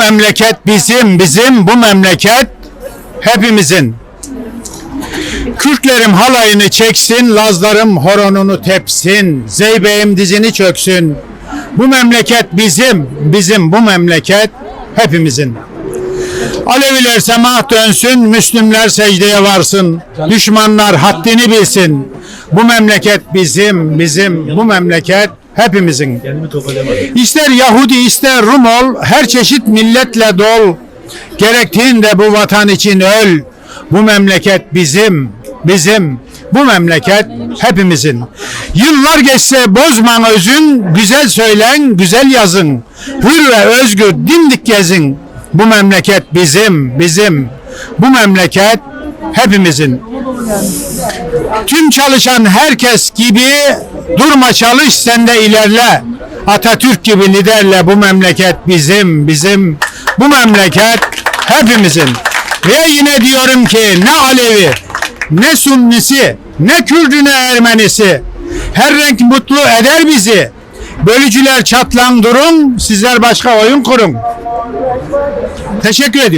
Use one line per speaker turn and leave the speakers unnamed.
memleket bizim, bizim bu memleket hepimizin. Kürtlerim halayını çeksin, Lazlarım horonunu tepsin, Zeybeğim dizini çöksün. Bu memleket bizim, bizim bu memleket hepimizin. Aleviler semah dönsün, Müslümler secdeye varsın. Düşmanlar haddini bilsin. Bu memleket bizim, bizim, bu memleket hepimizin. İster Yahudi ister Rum ol, her çeşit milletle dol. Gerektiğinde bu vatan için öl. Bu memleket bizim, bizim. Bu memleket hepimizin. Yıllar geçse bozman özün, güzel söylen, güzel yazın. Hür ve özgür dimdik gezin. Bu memleket bizim, bizim. Bu memleket hepimizin. Tüm çalışan herkes gibi durma çalış sen de ilerle. Atatürk gibi liderle bu memleket bizim, bizim. Bu memleket hepimizin. Ve yine diyorum ki ne Alevi, ne Sunnisi, ne Kürdü ne Ermenisi. Her renk mutlu eder bizi. Bölücüler çatlan durun, sizler başka oyun kurun. Teşekkür ediyorum.